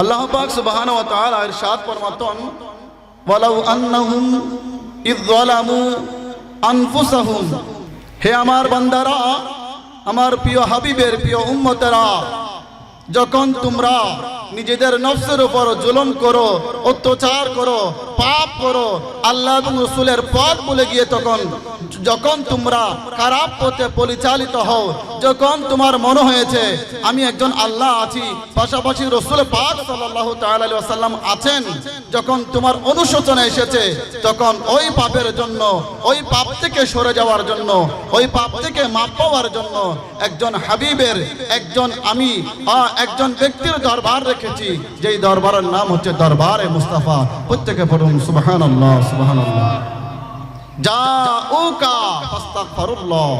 আল্লাহ পাক সুবহান ওয়া তাআলা ইরশাদ ফরমাতন, ওয়ালাউ আন্নাহুম ইযলামু যালামু আনফুসাহুম। হে আমার বান্দারা, আমার প্রিয় হাবিবের প্রিয় উম্মতেরা, যখন তোমরা নিজেদের নফসের উপর জুলুম করো, অত্যাচার করো, পাপ করো, আল্লাহ এবং রসুলের পথ বলে গিয়ে তখন যখন তোমরা খারাপ পথে পরিচালিত হও, যখন তোমার মনে হয়েছে, আমি একজন আল্লাহ আছি। পাশাপাশি রসুল পাক সাল্লাহ তাল্লাম আছেন। যখন তোমার অনুশোচনা এসেছে, তখন ওই পাপের জন্য, ওই পাপ থেকে সরে যাওয়ার জন্য, ওই পাপ থেকে মাপ পাওয়ার জন্য একজন হাবিবের, একজন আমি একজন ব্যক্তির দরবার রেখেছি যেই দরবারের নাম হচ্ছে দরবারে মুস্তাফা। প্রত্যেকে পড়ুন সুবহান আল্লাহ সুবহান আল্লাহ যা উকা ফাস্তাগফিরুল্লাহ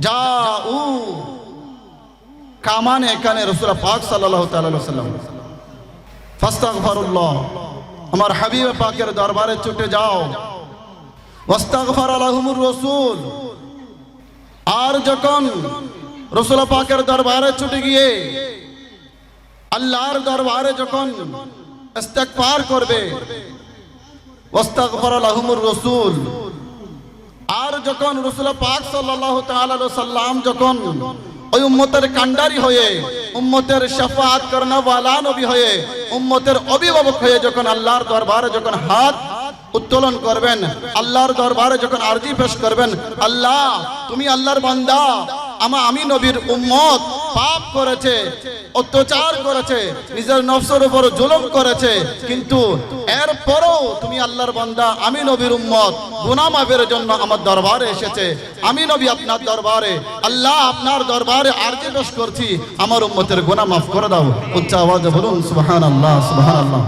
যা উ কামান এখানে রসুল পাক সাল্লাল্লাহু তাআলা আলাইহি ওয়াসাল্লাম। ফাস্তাগফিরুল্লাহ। আমার হাবিব পাকের দরবারে ছুটে যাও। ওয়াস্তাগফার আলাহুমুর রাসূল। আর যখন রসুল পাকের দরবারে ছুটে গিয়ে আল্লাহর দরবারে যখন ইস্তেগফার করবে, ওয়াস্তাগফার আলাহুমুর রাসূল। আর যখন রসুল পাক সাল্লাল্লাহু তাআলা আলাইহি সাল্লাম যখন ওই উম্মতের কান্ডারি হয়ে, উম্মতের শাফাআত করনা ওয়ালা নবী হয়ে, উম্মতের অভিভাবক হয়ে যখন আল্লাহর দরবারে যখন হাত উত্তোলন করবেন, আল্লাহর দরবারে যখন আরজি পেশ করবেন, আল্লাহ, তুমি আল্লাহর বান্দা, আমা, আমি নবীর উম্মত পাপ করেছে, অত্যাচার করেছে, নিজের নফসের উপর জুলুম করেছে, কিন্তু এরপরও তুমি আল্লাহর বান্দা, আমি নবীর উম্মত গুনাহ মাফের জন্য আমার দরবারে এসেছে। আমি নবী আপনার দরবারে, আল্লাহ আপনার দরবারে আরজি পেশ করছি, আমার উম্মতের গুনাহ মাফ করে দাও। উচ্চ আওয়াজে বলুন, সুবহানাল্লাহ সুবহানাল্লাহ।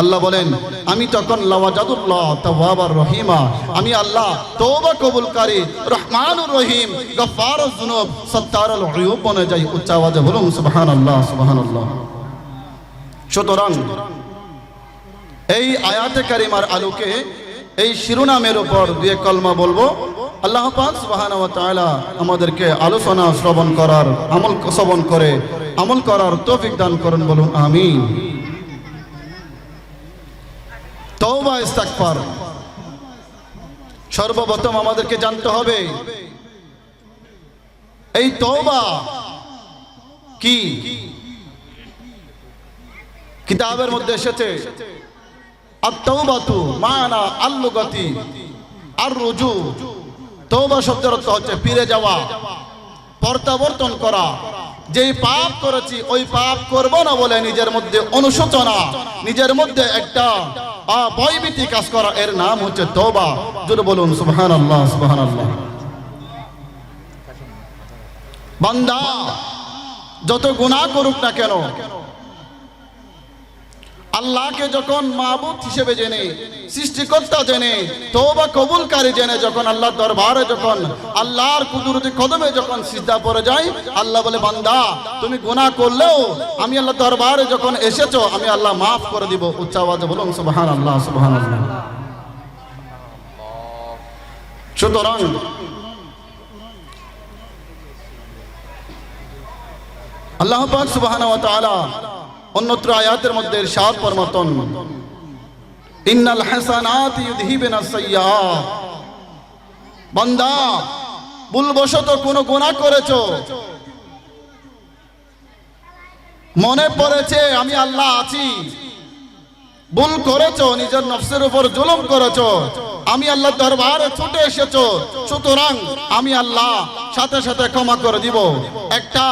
আল্লাহ বলেন, আমি তখন লাওয়াজাদুল্লাহ তাওয়াবার রহিমা। আমি আল্লাহ তওবা কবুলকারী, রহমানুর রহিম গফফারুজ যুনুব, সত্তারুল উয়ুব বনে যাই, উচ্চ বলুন, সুবহানাল্লাহ সুবহানাল্লাহ। সুতরাং এই আয়াতে কারিমার আলোকে এই শিরোনামের উপর দুয়ে কলমা বলব। আল্লাহ পাক সুবহানাহু আমাদেরকে আলোচনা, শ্রবণ করার আমল, শ্রবণ করে আমল করার তৌফিক দান করুন, বলুন, আমিন। তওবা ইস্তাগফার। সর্বপ্রথম আমাদেরকে জানতে হবে, এই তওবা কি? কিতাবের মধ্যে এসেছে আল্লুগতি আর শব্দের অর্থ হচ্ছে ফিরে যাওয়া প্রত্যাবর্তন করা। যেই পাপ করেছি, ওই পাপ করব না বলে নিজের মধ্যে অনুশোচনা। নিজের মধ্যে একটা ভয়ভীতি কাজ করা। এর নাম হচ্ছে তোবা যদি বলুন সুহান আল্লাহ সুহান আল্লাহ বান্দা, যত গুণা করুক না কেন আল্লাহকে যখন মাহবুব হিসেবে জেনে, সৃষ্টিকর্তা জেনে, তওবা কবুলকারী জেনে, যখন আল্লাহর দরবারে যখন আল্লাহর কুদরতি কদমে যখন সিজদা পড়ে যায়, আল্লাহ বলে, বান্দা, তুমি গুনাহ করলেও আমি আল্লাহ দরবারে যখন এসেছ, আমি আল্লাহ মাফ করে দিব। উচ্চ আওয়াজে বলুন, সুবহানাল্লাহ সুবহানাল্লাহ। সুতরাং আল্লাহ পাক সুবহানাহু অন্যত্র আয়াতের মধ্যে ইরশাদ ফরমাতন, ইন্নাল হাসানাত বান্দা, ভুলবশত গুনাহ করেছ। মনে পড়েছে আমি আল্লাহ আছি। ভুল করেছ, নিজের নফসের উপর জুলুম করেছ। আমি আল্লাহ দরবারে ছুটে এসেছ। সুতরাং আমি আল্লাহ সাথে সাথে ক্ষমা করে দিব। একটা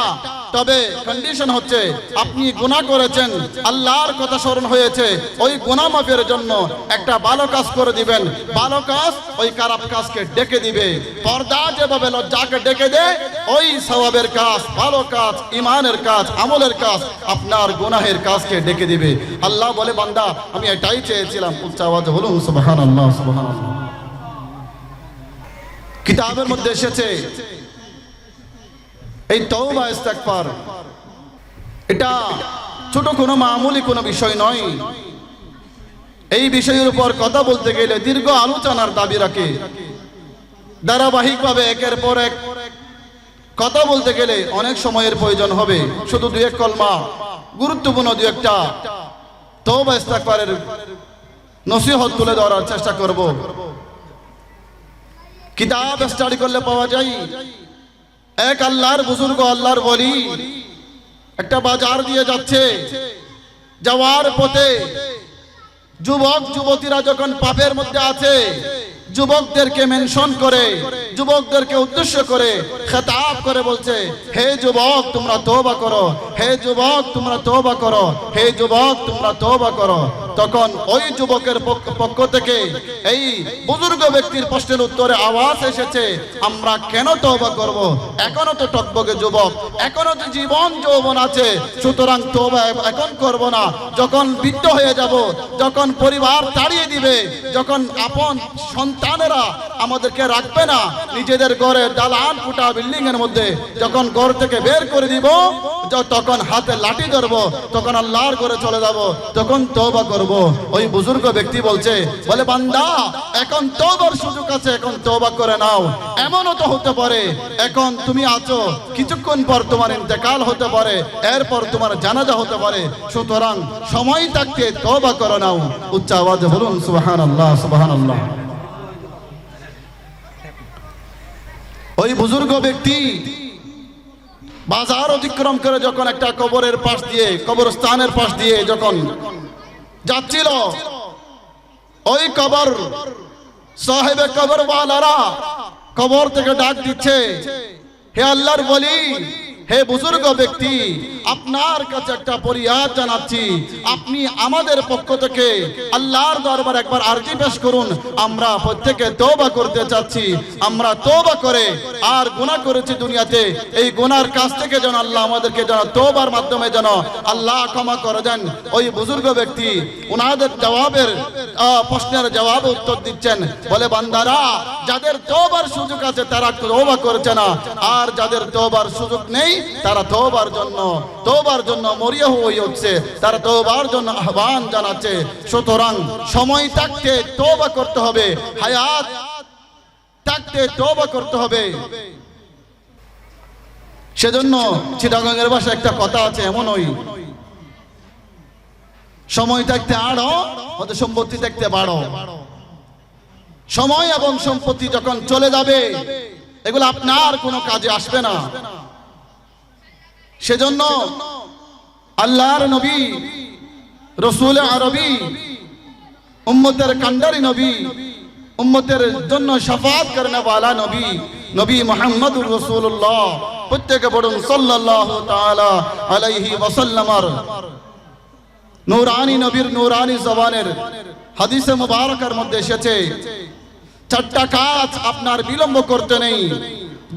তবে কন্ডিশন হচ্ছে, আপনি গুনাহ করেছেন, আল্লাহর কথা স্মরণ হয়েছে, ওই গুনাহ মাফের জন্য একটা ভালো কাজ করে দিবেন। ভালো কাজ ওই খারাপ কাজকে ডেকে দিবে। পর্দা যেভাবে লজ্জাকে ডেকে দেয়, ওই সওয়াবের কাজ, ভালো কাজ ইমানের কাজ, আমলের কাজ আপনার গুনাহের কাজকে ডেকে দিবে। আল্লাহ বলে, বান্দা, আমি এটাই চেয়েছিলাম, উচ্চ আওয়াজে বলুন, সুবহানাল্লাহ সুবহানাল্লাহ। কিতাবের মধ্যে এসেছে এই তওবা ইস্তেগফার। এটা ছোট কোনো মামুলি কোনো বিষয় নয়। এই বিষয়ের উপর কথা বলতে গেলে দীর্ঘ আলোচনার দাবি রাখে। ধারাবাহিকভাবে একের পর এক কথা বলতে গেলে অনেক সময়ের প্রয়োজন হবে। শুধু দুই এক কলমা, গুরুত্বপূর্ণ দু একটা। তওবা ইস্তেগফারের নসিহত তুলে ধরার চেষ্টা করব। কিতাব স্টাডি করলে পাওয়া যায়। এক আল্লাহর বুজুর্গ, আল্লাহর বলি একটা বাজার দিয়ে যাচ্ছে। যাওয়ার পথে যুবক, যুবতীরা যখন পাপের মধ্যে আছে, যুবকদেরকে মেনশন করে, যুবকদেরকে উদ্দেশ্য করে, খেতাব করে বলছে, হে যুবক, তোমরা তওবা করো। হে যুবক, তোমরা তওবা করো। হে যুবক, তোমরা তওবা করো। তখন ওই যুবকের পক্ষ- থেকে এই বুজুর্গ ব্যক্তির প্রশ্নের উত্তরে আওয়াজ এসেছে, আমরা কেন তওবা করব? এখনও তো টকবগে যুবক, এখনও তো জীবন যৌবন আছে, সুতরাং তওবা এখন করব না। যখন বৃদ্ধ হয়ে যাব, যখন পরিবার তাড়িয়ে দিবে, যখন আপন সন্তানেরা আমাদেরকে রাখবে না, নিজেদের ঘরে দালান ফুটা বিল্ডিং এর মধ্যে, যখন ঘর থেকে বের করে দিব তখন হাতে লাঠি ধরবো, তখন আল্লাহর ঘরে চলে যাব, তখন তওবা করব। ওই বুজুর্গ ব্যক্তি বলছে, বলে, বান্দা, এখন তওবার সুযোগ আছে, এখন তওবা করে নাও। এমনও তো হতে পারে, এখন তুমি আছো, কিছুক্ষণ পর তোমার ইন্তেকাল হতে পারে, এরপর তোমার জানাজা হতে পারে। সুতরাং সময় থাকতে তওবা করে নাও। উচ্চ আওয়াজে বলুন, সুবহানাল্লাহ সুবহানাল্লাহ। ওই বুজুর্গ ব্যক্তি বাজার অতিক্রম করে যখন একটা কবরের পাশ দিয়ে, কবরস্থানের পাশ দিয়ে যখন যাচ্ছিল, ওই কবর সাহেবে কবর ওয়ালারা কবর থেকে ডাক দিচ্ছে, হে আল্লাহর বলি হে বুজুর্গ ব্যক্তি, আপনার কাছে একটা পরিয়াদ জানাচ্ছি। আপনি আমাদের পক্ষ থেকে আল্লাহর দরবার একবার আরজি পেশ করুন। আমরা প্রত্যেকে তওবা করতে চাচ্ছি। আমরা তওবা করে আর গুনাহ করেছি দুনিয়াতে। এই গুনার কাছ থেকে যেন আল্লাহ আমাদেরকে যেন তওবার মাধ্যমে যেন আল্লাহ ক্ষমা করে দেন। ওই বুজুর্গ ব্যক্তি ওনাদের জবাবের প্রশ্নের জবাবে উত্তর দিচ্ছেন। বলে, বান্দারা, যাদের তওবার সুযোগ আছে তারা তওবা করছে না। আর যাদের তওবার সুযোগ নেই তারা তওবার জন্য তওবার জন্য মরিয়া হয়ে উঠছে, তারা তওবার জন্য আহ্বান জানাচ্ছে। সুতরাং সময় থাকতে তওবা করতে হবে, হায়াত থাকতে তওবা করতে হবে। সেজন্য চিটাগঙ্গের ভাষায় একটা কথা আছে এমন ওই সময় থাকতে আড়ো হতে সম্পত্তি থাকতে বাড়ো। সময় এবং সম্পত্তি যখন চলে যাবে, এগুলো আপনার কোনো কাজে আসবে না। সেজন্য আল্লাহর নবী, রসুল আরবি, উম্মতের কান্ডারি নবী, উম্মতের জন্য শাফাত করনে वाला নবী নবী মুহাম্মদুর রাসূলুল্লাহ, প্রত্যেকে সাল্লাল্লাহু তাআলা আলাইহি ওয়াসাল্লামার নূরানি নবীর নূরানি জবানের হাদিসে মুবারকের মধ্যে এসেছে, চারটা কাজ আপনার বিলম্ব করতে নেই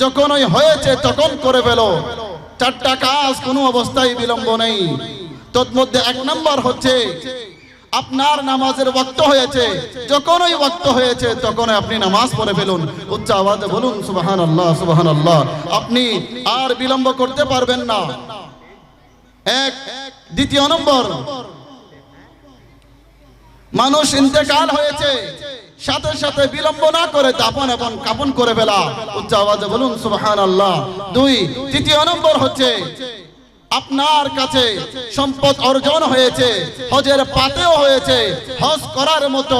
যখন হয়েছে তখন করে ফেলো। চারটা কাজ কোনো অবস্থায় বিলম্ব নেই। তন্মধ্যে এক নম্বর হচ্ছে, আপনার নামাজের ওয়াক্ত হয়েছে। যখন ওই ওয়াক্ত হয়েছে তখন আপনি নামাজ পড়ে ফেলুন। উচ্চ আওয়াজে বলুন সুবাহান আল্লাহ সুবাহান আল্লাহ আপনি আর বিলম্ব করতে পারবেন না। এক, দ্বিতীয় নম্বর, মানুষ ইন্তেকাল হয়েছে। সাথে সাথে বিলম্ব না করে দাপন এবং কাপন করে ফেলা। উচ্চ আওয়াজে বলুন সুবাহ আল্লাহ দুই, তৃতীয় নম্বর হচ্ছে আপনার কাছে সম্পদ অর্জন হয়েছে, হজের পাতেও হয়েছে, হজ করার মতো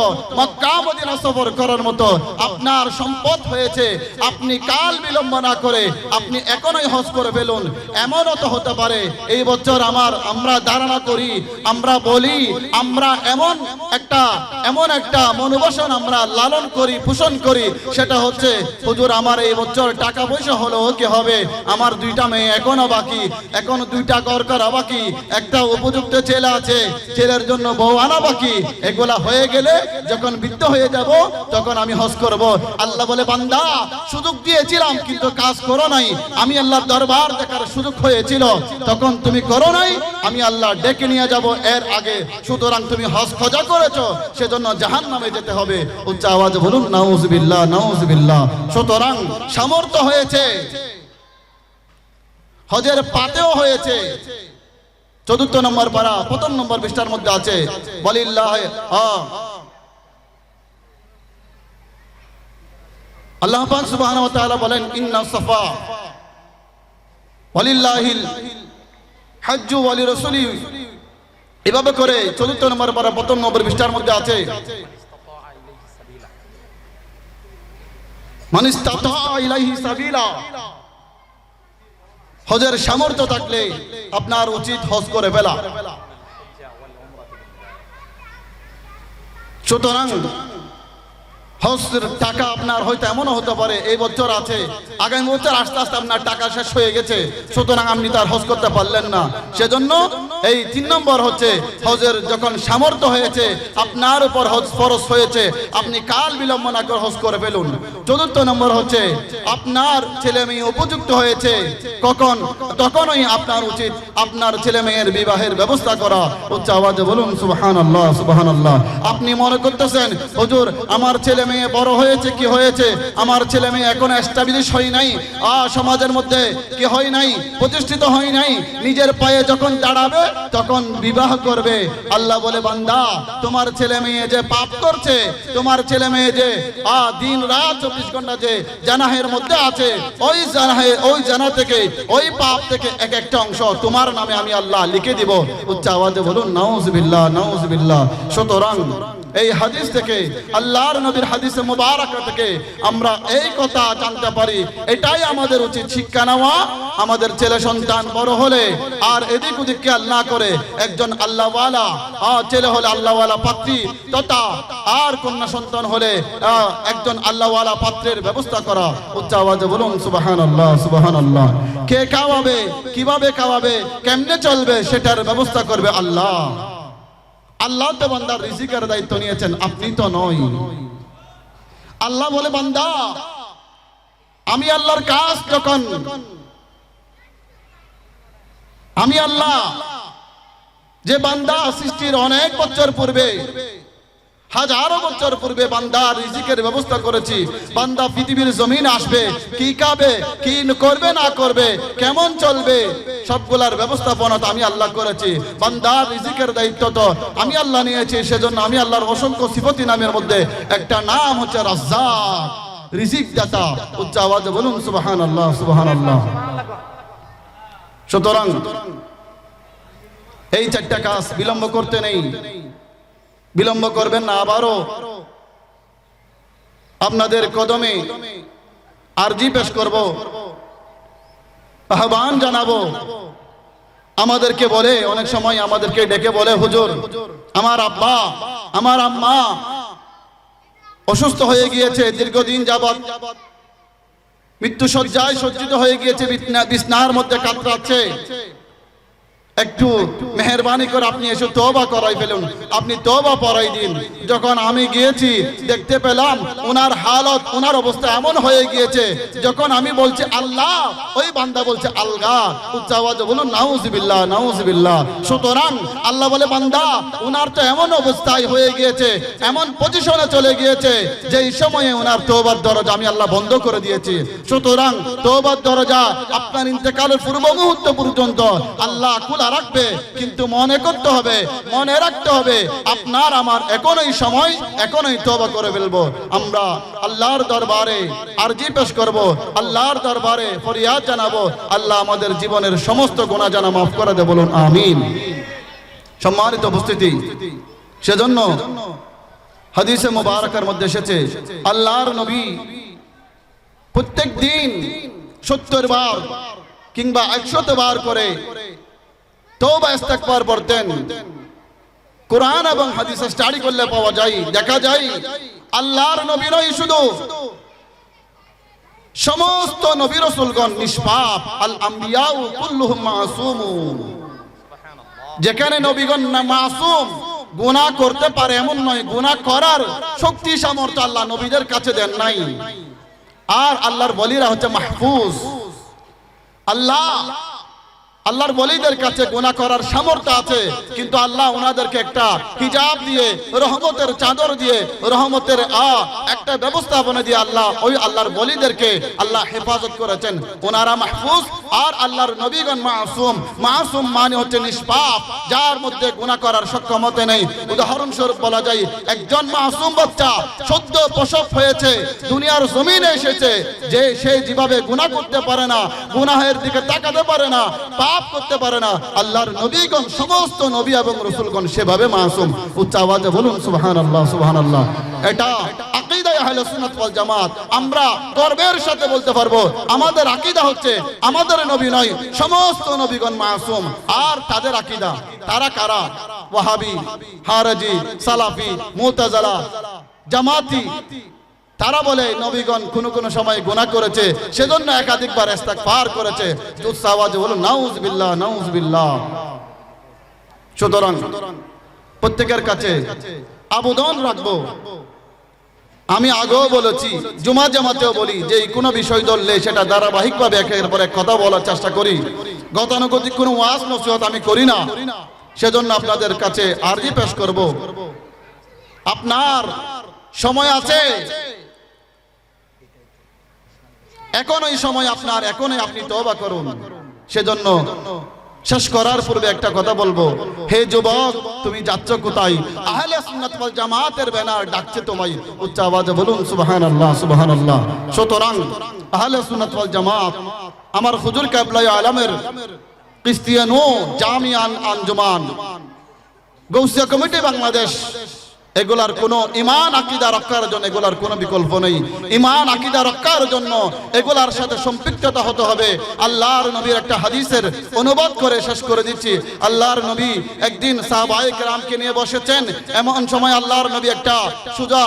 সফর করার মতো আপনার সম্পদ হয়েছে। আপনি কাল বিলম্ব না করে আপনি এখনই হজ করে ফেলুন। এমনও তো হতে পারে, এই বছর আমার, আমরা ধারণা করি, আমরা বলি, আমরা এমন একটা এমন একটা মনোবাসন আমরা লালন করি, পোষণ করি, সেটা হচ্ছে, হুজুর, আমার এই বছর টাকা পয়সা হলো কি হবে? আমার দুইটা মেয়ে এখনও বাকি, এখন এখনও দুইটা ঘর করা বাকি একটা উপযুক্ত ছেলে আছে ছেলের জন্য বউ আনা বাকি। এগুলা হয়ে গেলে যখন বৃদ্ধ হয়ে যাব, তখন আমি হজ করব। আল্লাহ বলে, বান্দা, সুযোগ দিয়েছিলাম, কিন্তু কাজ করো নাই। আমি আল্লাহর দরবার দেখার সুযোগ হয়েছিল। তখন তুমি করো নাই, আমি আল্লাহ ডেকে নিয়ে যাব। এর আগে সুতরাং তুমি হজ খোঁজা করেছ, সেজন্য জাহান নামে যেতে হবে। উচ্চ আওয়াজে বলুন, নাউজবিল্লাহ নাউজবিল্লাহ। সুতরাং সামর্থ্য হয়েছে। হজের পাতেও হয়েছে। চতুর্থ নম্বর পারা প্রথম নম্বর পৃষ্ঠার মধ্যে আছে, বলিল্লাহ আল্লাহ তাআলা বলেন, ইন্না এভাবে করে চতুর্থ নম্বর পরে প্রথম নম্বর পৃষ্ঠার মধ্যে আছে। ইলাইহি সাবিলা। হজের সামর্থ্য থাকলে আপনার উচিত হজ করে ফেলা। সুতরাং হজের টাকা আপনার হয়তো এমনও হতে পারে, এই বছর আছে, আগামী বছর আস্তে আস্তে আপনার টাকা শেষ হয়ে গেছে, সুতরাং আপনি তার হজ করতে পারলেন না। সেজন্য এই তিন নম্বর হচ্ছে হজের যখন সামর্থ্য হয়েছে, আপনার উপর হজ ফরজ হয়েছে, আপনি কাল বিলম্ব না করে হজ করে ফেলুন। চতুর্থ নম্বর হচ্ছে, আপনার ছেলে মেয়ে উপযুক্ত হয়েছে, কখন? তখনই আপনার উচিত আপনার ছেলে মেয়ের বিবাহের ব্যবস্থা করা। উচ্চ আওয়াজে বলুন সুবাহান আল্লাহ সুবাহান আল্লাহ আপনি মনে করতেছেন, হুজুর, আমার ছেলে মেয়ে বড় হয়েছে, কি হয়েছে? আমার ছেলে মেয়ে এখন এস্টাবলিশ হয় নাই, আ, সমাজের মধ্যে কি হয় নাই, প্রতিষ্ঠিত হয় নাই, নিজের পায়ে যখন দাঁড়াবে তখন বিবাহ করবে। আল্লাহ বলে, বান্দা, তোমার ছেলে মেয়ে যে পাপ করছে, তোমার ছেলে মেয়ে যে, আ, দিন রাত চব্বিশ ঘণ্টা যে জানাহের মধ্যে আছে, ওই জানাহে, ওই জানা থেকে, ওই পাপ থেকে এক একটা অংশ তোমার নামে আমি আল্লাহ লিখে দিব। উচ্চ আওয়াজে বলুন, নাউজবিল্লাহ নাউজবিল্লাহ। সুতরাং এই হাদিস থেকে, আল্লাহর নবীর হাদিসে মুবারক থেকে আমরা এই কথা জানতে পারি। এটাই আমাদের উচিত শিক্ষা নেওয়া। আমাদের ছেলে সন্তান বড় হলে আর এদিক ওদিক খেয়াল না করে একজন আল্লাহওয়ালা ছেলে হলে আল্লাহওয়ালা পাত্রী, তথা আর কন্যা সন্তান হলে একজন আল্লাহওয়ালা পাত্রের ব্যবস্থা করা। উচ্চ আওয়াজে বলুন সুবাহান আল্লাহ সুবাহান আল্লাহ কে খাওয়াবে, কীভাবে খাওয়াবে, কেমনে চলবে, সেটার ব্যবস্থা করবে আল্লাহ। আল্লাহ তো বান্দার রিজিকের দায়িত্ব নিয়েছেন, আপনি তো নয় আল্লাহ বলে, বান্দা, আমি আল্লাহর কাজ যখন, আমি আল্লাহ, যে বান্দা সৃষ্টির অনেক বছর পূর্বে হাজারো বছর পূর্বে বান্দা রিজিকের ব্যবস্থা করেছি। বান্দা পৃথিবীর জমিন আসবে, কি খাবে, কি করবে, না করবে, কেমন চলবে, সবগুলার ব্যবস্থাপনা আমি আল্লাহ করেছি। বান্দার রিজিকের দায়িত্ব তো আমি আল্লাহ নিয়েছি, সেজন্য আমি আল্লাহর অসংখ্য সিফতি নামের মধ্যে একটা নাম হচ্ছে রাজ্জাক রিজিক দাতা উচ্চ আওয়াজে বলুন সুবাহান আল্লাহ সুবাহান আল্লাহ সুতরাং এই চারটা কাজ বিলম্ব করতে নেই। বিলম্ব করবেন না আবারও। আপনাদের কদমে আরজি পেশ করব। আহ্বান জানাব। আমাদেরকে বলে, অনেক সময় আমাদেরকে ডেকে বলে, হুজুর, আমার আব্বা, আমার আম্মা অসুস্থ হয়ে গিয়েছে, দীর্ঘদিন যাবৎ মৃত্যু সজ্জায় সজ্জিত হয়ে গিয়েছে, বিছনা- বিছনার মধ্যে কাতরাচ্ছে। একটু মেহরবানি করে আপনি এসে তওবা করাই ফেলুন। আপনি তওবা পড়াই দিন। যখন আমি গিয়েছি, দেখতে পেলাম ওনার হালত, ওনার অবস্থা এমন হয়ে গিয়েছে, যখন আমি বলছি, আল্লাহ! ওই বান্দা বলছে আলগা উচ্চ আওয়াজে বলুন নাউজবিল্লাহ নাউজবিল্লাহ। সুতরাং আল্লাহ বলে, বান্দা, ওনার তো এমন অবস্থায় হয়ে গিয়েছে, এমন পজিশনে চলে গিয়েছে যে এই সময়ে ওনার তওবার দরজা আমি আল্লাহ বন্ধ করে দিয়েছি। সুতরাং তওবার দরজা আপনার ইন্তেকালের পূর্ব মুহূর্ত পর্যন্ত আল্লাহ খোলা রাখবে, কিন্তু মনে করতে হবে, মনে রাখতে হবে, আপনার আমার এখনই সময়, এখনই তওবা করে ফেলব। আমরা আল্লাহর দরবারে আরজি পেশ করব, আল্লাহর দরবারে ফরিয়াদ জানাব, আল্লাহ আমাদের জীবনের সমস্ত গুনাহ জানা মাফ করে দে, বলুন, আমিন। সম্মানিত উপস্থিতি, সেজন্য হাদিসে মুবারকের মধ্যে এসেছে, আল্লাহর নবী প্রত্যেক দিন সত্তর বার কিংবা একশত বার করে তওবা ইস্তেগফার পড়তেন। কোরআন এবং হাদিস স্টাডি করলে পাওয়া যায়, দেখা যায়, আল্লাহর নবী নয় শুধু সমস্ত নবী রাসূলগণ নিষ্পাপ, আল আম্বিয়াউ কুল্লুহুম মাসুমুন। যেখানে নবীগণ না মাসুম, গুনাহ করতে পারে এমন নয়, গুনাহ করার শক্তি, সামর্থ্য আল্লাহ নবীদের কাছে দেন নাই। আর আল্লাহর বলিরা হচ্ছে মাহফুজ। আল্লাহ আল্লাহর বলিদের কাছে গুনাহ করার সামর্থ্য আছে, কিন্তু আল্লাহ ওনাদেরকে একটা হিজাব দিয়ে, রহমতের চাদর দিয়ে, রহমতের আ, একটা ব্যবস্থাপনা দিয়ে আল্লাহ, ওই আল্লাহর বলিদেরকে আল্লাহ হেফাজত করেছেন। ওনারা মাহফুজ, আর আল্লাহর নবীগণ মাসুম। মাসুম মানে হচ্ছে নিষ্পাপ, যার মধ্যে গুনাহ করার সক্ষমতা নেই। উদাহরণস্বরূপ বলা যায়, একজন মাসুম বাচ্চা সদ্য প্রসব হয়েছে, দুনিয়ার জমিনে এসেছে, যে সে যেভাবে গুনাহ করতে পারে না, গুনাহের দিকে তাকাতে পারে না পাপ করতে পারে না। আল্লাহর নবীগণ, সমস্ত নবী এবং রসুলগণ সেভাবে মাসুম। উচ্চ আওয়াজে বলুন এটা আমরা গর্বের সাথে বলতে পারব, আমাদের আকীদা হচ্ছে, আমাদের নবী নয়, সমস্ত নবীগণ মাসুম। আর তারা সালাফি জামাতি। তারা বলে, নবীগণ কোনো কোনো সময় গুনাহ করেছে, সেজন্য একাধিকবার এস্তাক পার করেছে বলুন নাউজুবিল্লাহ নাউজুবিল্লাহ। সুতরাং প্রত্যেকের কাছে আবেদন রাখব। আমি আগেও বলেছি জুমা জামাতেও বলি, যে কোনো বিষয় ধরলে সেটা ধারাবাহিকভাবে একের পর এক কথা বলার চেষ্টা করি। গতানুগতিক কোনো ওয়াজ, নসিহত আমি করি না। সেজন্য আপনাদের কাছে আর্জি পেশ করব। আপনার সময় আছে। এখন ওই সময় আপনার, এখনই আপনি তওবা করুন। সেজন্য শেষ করার পূর্বে একটা কথা বলব। হে যুবক, তুমি যাচ্ছ কোথায়? সুতরাং ওয়াল জামাত, আমার আলমের জামিয়ান কমিটি বাংলাদেশ এগুলার কোনো ইমান আকিদা রক্ষার জন্য এগুলার কোনো বিকল্প নেই। ইমান আকিদা রক্ষার জন্য এগুলার সাথে সম্পৃক্ততা হতে হবে। আল্লাহর নবীর একটা হাদিসের অনুবাদ করে শেষ করে দিচ্ছি। আল্লাহর নবী একদিন সাহাবায়ে কেরামকে নিয়ে বসেছেন। এমন সময় আল্লাহর নবী একটা সুজা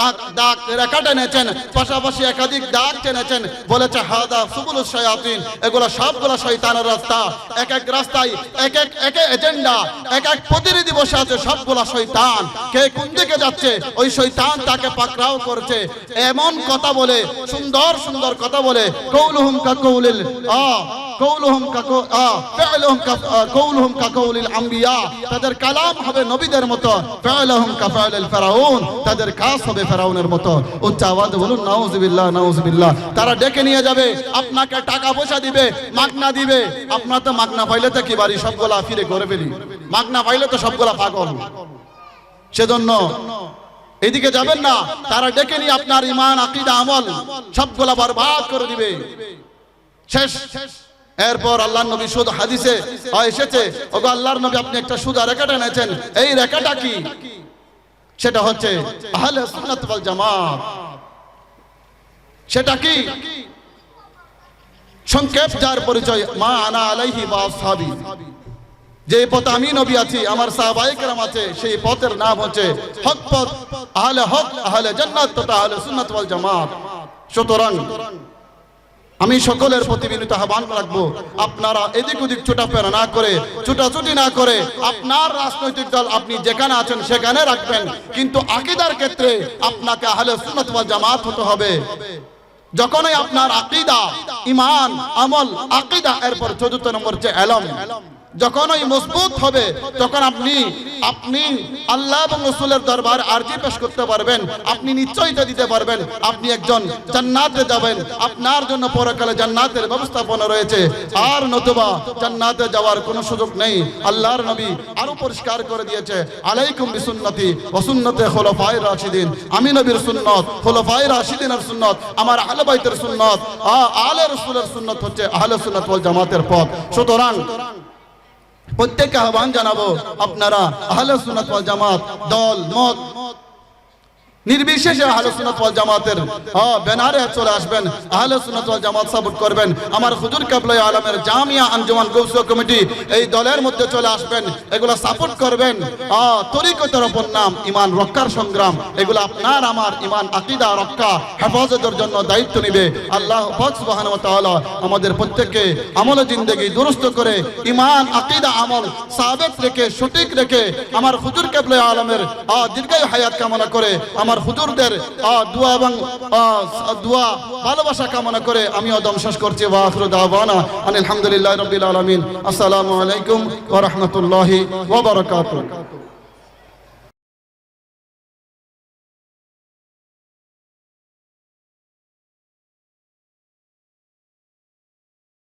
ডাক ডাক রেখা টেনেছেন। পাশাপাশি একাধিক ডাক টেনেছেন। বলেছে, হাদা সুবুল শায়াতিন। এগুলো সবগুলো শয়তানের রাস্তা। এক এক রাস্তায় এক এক এক এজেন্ডা এক এক প্রতিনিধি বসে আছে সবগুলা শয়তান। কে কোন দিকে যাচ্ছে, ওই শয়তান তাকে পাকড়াও করছে। এমন কথা বলে, সুন্দর সুন্দর কথা বলে, কৌলুহুম কাকৌলিল আ আ তাদের হবে নবীদের তাদের কাজ হবে উচ্চ আওয়াজে বলুন নাউজুবিল্লাহ নাউজুবিল্লাহ তারা ডেকে নিয়ে যাবে, আপনাকে টাকা পয়সা দিবে, মাগনা দিবে। আপনার তো মাগনা পাইলে তো কি বাড়ি, সবগুলা ফিরে করে ফেলি। মাগনা পাইলে তো সবগুলা পাগল। সেজন্য এদিকে যাবেন না, তারা ডেকে নিয়ে আপনার ইমান আকিদা, আমল সবগুলা বরবাদ করে দিবে। শেষ। এরপর আল্লাহ নবী সুদ হাদিসে এসেছে, ওগো আল্লাহর নবী আপনি একটা সুদা রেখাটা এনেছেন, এই রেখাটা কি? সেটা হচ্ছে আহলে সুন্নাত ওয়াল জামাত। সেটা কি? সংক্ষেপ যার পরিচয়, মা আনা আলাইহি বা সাহাবী যে পথে আমি নবী আছি, আমার সাহাবাইকরাম আছে, সেই পথের নাম হচ্ছে হক পথ, আহলে হক, আহলে জান্নাত তথা আহলে সুন্নাত ওয়াল জামাত। সুতরাং আমি সকলের প্রতি বিনীত আহ্বান রাখব, আপনারা এদিক ওদিক ছোটাফেরা না করে, ছুটাছুটি না করে, আপনার রাজনৈতিক দল আপনি যেখানে আছেন সেখানে রাখবেন, কিন্তু আকিদার ক্ষেত্রে আপনাকে আহলে সুন্নাত ওয়াল জামাত হতে হবে। যখনই আপনার আকিদা, ইমান, আমল, আকিদা, এরপর চতুর্থ নম্বর হচ্ছে এলম। যখনই মজবুত হবে, তখন আপনি আপনি আল্লাহ এবং রসুলের দরবার আরজি পেশ করতে পারবেন, আপনি নিশ্চয়তা দিতে পারবেন, আপনি একজন জান্নাতে যাবেন, আপনার জন্য পরকালে জান্নাতের ব্যবস্থাপনা রয়েছে, আর নতুবা জান্নাতে যাওয়ার কোনো সুযোগ নেই, আল্লাহর নবী আরও পরিষ্কার করে দিয়েছে, আলাইকুম বিসুন্নতি ওয়াসুন্নতে খুলাফায়ে রাশিদিন, আমি নবীর সুন্নত, খুলাফায়ে রাশিদিনের সুন্নত, আমার আহলে বাইতের সুন্নত আলে রসুলের সুন্নত হচ্ছে আহলে সুন্নাত জামাতের পথ। সুতরাং প্রত্যেককে আহ্বান জানাব আপনারা আহলে সুনাত জামাত দল মত নির্বিশেষে আহলে সুন্নাত ওয়াল জামাতের হ্যাঁ চলে আসবেন। আহলে সুন্নাত ওয়াল জামাত সাপোর্ট করবেন। আমার হুজুর আলমের জামিয়া আঞ্জুমান কমিটি এই দলের মধ্যে চলে আসবেন। এগুলো সাপোর্ট করবেন। হ্যাঁ তরিকতের নাম, ইমান রক্ষার সংগ্রাম, এগুলো আপনার, আমার আকিদা রক্ষা, হেফাজতের জন্য দায়িত্ব নিবে। আল্লাহ পাক ওয়া তাআলা আমাদের প্রত্যেককে আমল জিন্দেগি দুরুস্ত করে, ইমান, আকিদা, আমল সাবেত রেখে, সঠিক রেখে আমার হুজুর কেবলে আলমের দীর্ঘায়ু হায়াত কামনা করে, আমার হুজুরদের দোয়া এবং দোয়া ভালোবাসা কামনা করে আমি অদম শেষ করছি ওয়াখরু দাওয়ানা আলহামদুলিল্লাহ রাব্বিল আলামিন। আসসালামু আলাইকুম ওয়া রাহমাতুল্লাহি ওয়া বারাকাতুহু।